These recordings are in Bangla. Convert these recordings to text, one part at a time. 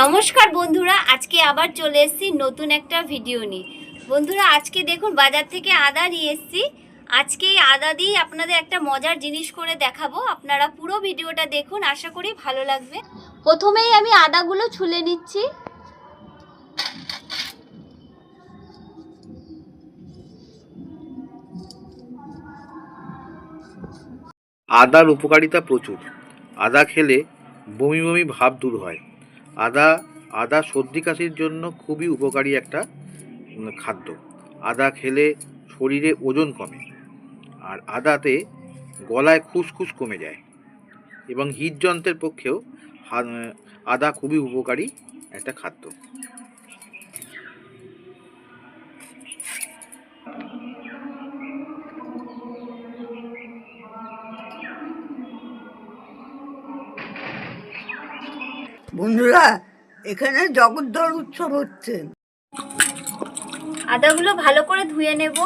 নমস্কার বন্ধুরা, আজকে আবার চলে এসেছি নতুন একটা ভিডিও নিয়ে। বন্ধুরা, আজকে দেখুন, বাজার থেকে আদা নিয়ে এসেছি। আজকে এই আদা দিয়ে আপনাদের একটা মজার জিনিস করে দেখাবো। আপনারা পুরো ভিডিওটা দেখুন, আশা করি ভালো লাগবে। প্রথমেই আমি আদাগুলো ছুলে নিচ্ছি। আদার উপকারিতা প্রচুর। আদা খেলে বমি বমি ভাব দূর হয়। আদা আদা সর্দি কাশির জন্য খুবই উপকারী একটা খাদ্য। আদা খেলে শরীরে ওজন কমে আর আদাতে গলায় খুসখুস কমে যায় এবং হৃদযন্ত্রের পক্ষেও আদা খুবই উপকারী একটা খাদ্য। বন্ধুরা, এখানে জগদ্দল উৎসব হচ্ছে। আদাগুলো ভালো করে ধুয়ে নেব।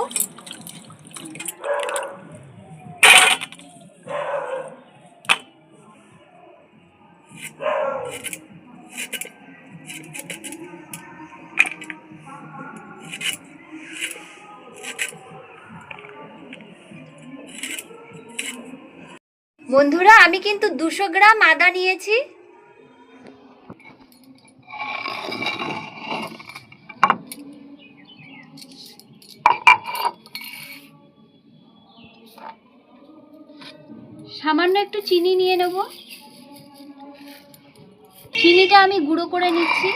বন্ধুরা, আমি কিন্তু দুশো গ্রাম আদা নিয়েছি। সামান্য একটু চিনি নিয়ে নেব। চিনিটা আমি গুঁড়ো করে নিচ্ছি।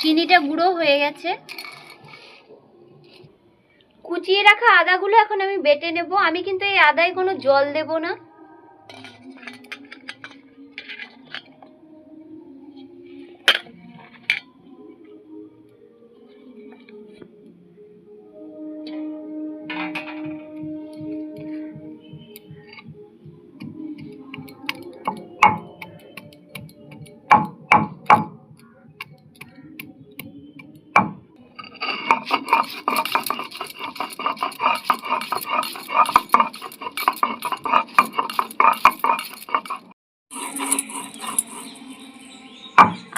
চিনিটা গুঁড়ো হয়ে গেছে। কুচিয়ে রাখা আদাগুলো এখন আমি বেটে নেব। আমি কিন্তু এই আদায় কোনো জল দেব না।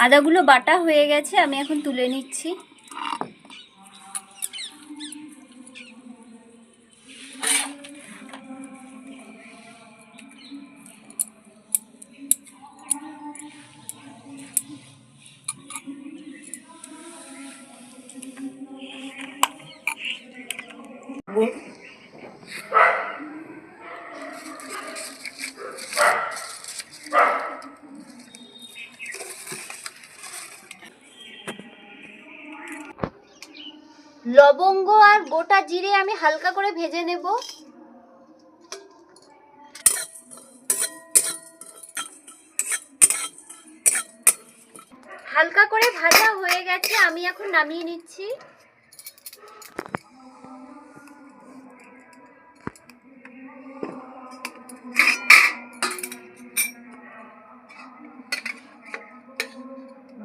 আদাগুলো বাটা হয়ে গেছে আমি এখন তুলে নিচ্ছি। লবঙ্গ আর গোটা জিরে আমি হালকা করে ভেজে নেব। হালকা করে ভাজা হয়ে গেছে, আমি এখন নামিয়ে নিচ্ছি।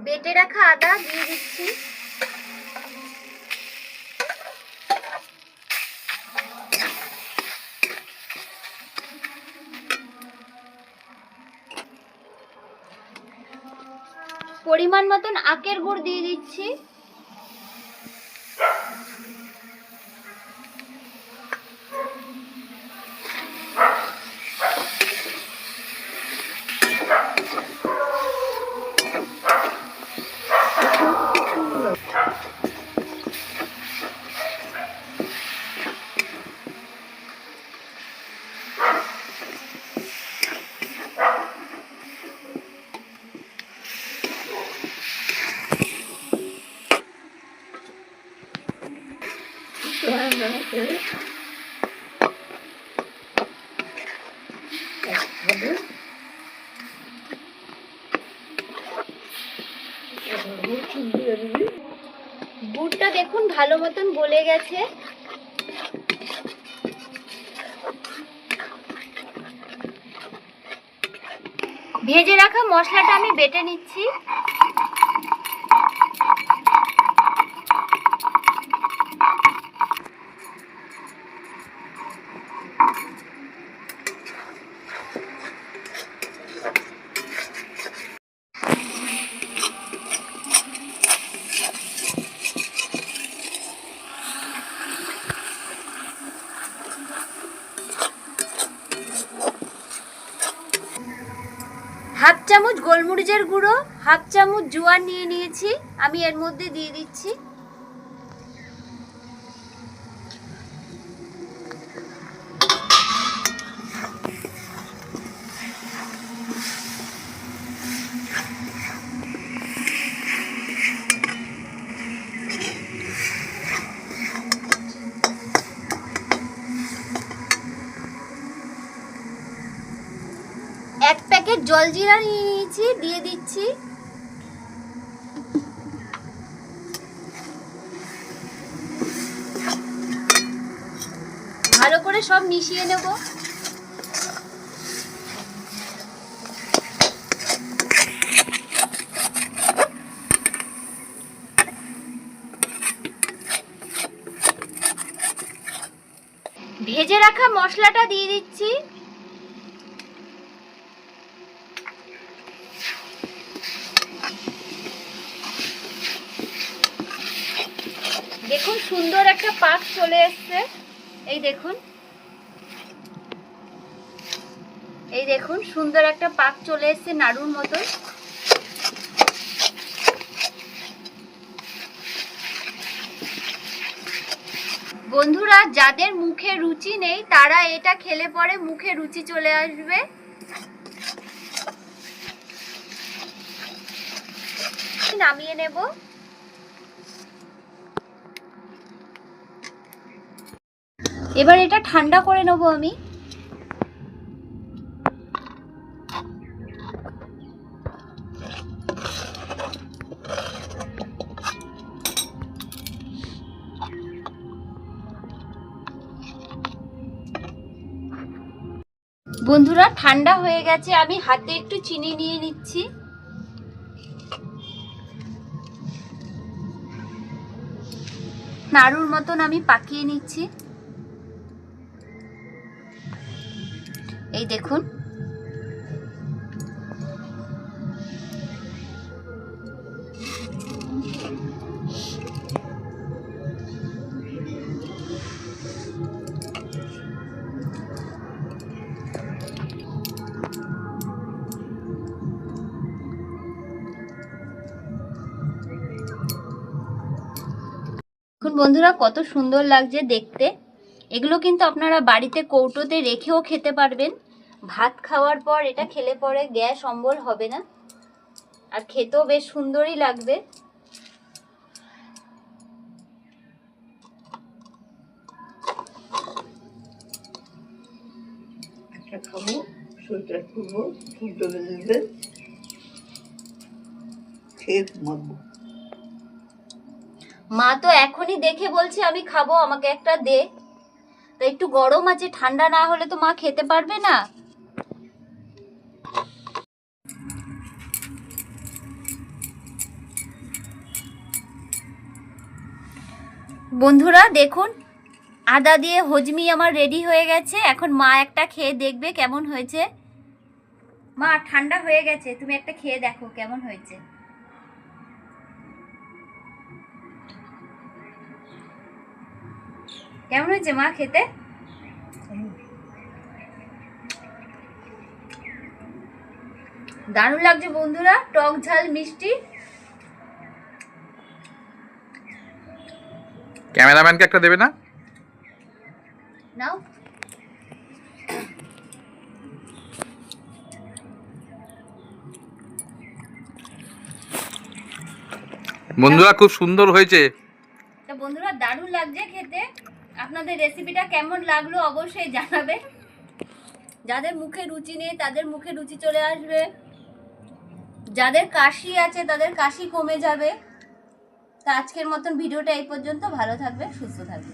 বেটে রাখা আদা দিয়ে দিচ্ছি। পরিমাণ মতন আখের গুড় দিয়ে দিচ্ছি। গুড়টা দেখুন ভালো মতন গলে গেছে। ভেজে রাখা মশলাটা আমি বেটে নিচ্ছি হাফ চামচ গোলমরিচের গুঁড়ো হাফ চামচ জোয়ার নিয়ে নিয়েছি আমি এর মধ্যে দিয়ে দিচ্ছি। এক প্যাকেট জলজিরা নিয়ে নিয়েছি, দিয়ে দিচ্ছি। ভালো করে সব মিশিয়ে নেব। ভেজে রাখা মশলাটা দিয়ে দিচ্ছি। দেখুন, সুন্দর একটা পাক চলে এসছে। এই দেখুন। এই দেখুন, সুন্দর একটা পাক চলে এসছে নাড়ুর মতো বন্ধুরা, যাদের মুখে রুচি নেই, তারা এটা খেলে পরে মুখে রুচি চলে আসবে। নামিয়ে নেব। এবার এটা ঠান্ডা করে নেব আমি। বন্ধুরা, ঠান্ডা হয়ে গেছে। আমি হাতে একটু চিনি নিয়ে নিচ্ছি। নাড়ুর মতন আমি পাকিয়ে নিচ্ছি। এই দেখুন। বন্ধুরা, কত সুন্দর লাগছে দেখতে। এগুলো কিন্তু আপনারা বাড়িতে কৌটোতে রেখেও খেতে পারবেন। ভাত খাওয়ার পর এটা খেলে পরে গ্যাস অম্বল হবে না। আর খেতেও বেশ সুন্দরই লাগবে। খেয়ে ঘুমাবো। মা তো এখনই দেখে বলছে আমি খাব আমাকে একটা দে। তা একটু গরম আছে ঠান্ডা না হলে তো মা খেতে পারবে না। বন্ধুরা, দেখুন, আদা দিয়ে হজমি আমার রেডি হয়ে গেছে। এখন মা একটা খেয়ে দেখবে কেমন হয়েছে। মা, ঠান্ডা হয়ে গেছে। তুমি একটা খেয়ে দেখো কেমন হয়েছে। কেমন হয়েছে মা খেতে? দারুণ লাগছে বন্ধুরা, টক ঝাল মিষ্টি। ক্যামেরাম্যানকে একটা দেবে না? নাও। বন্ধুরা খুব সুন্দর হয়েছে। তা বন্ধুরা দারুণ লাগছে খেতে। আপনাদের রেসিপিটা কেমন লাগল অবশ্যই জানাবে যাদের মুখে রুচি নেই তাদের মুখে রুচি চলে আসবে। যাদের কাশি আছে তাদের কাশি কমে যাবে। তা আজকের মতন ভিডিওটা এই পর্যন্ত। ভালো থাকবে সুস্থ থাকবে।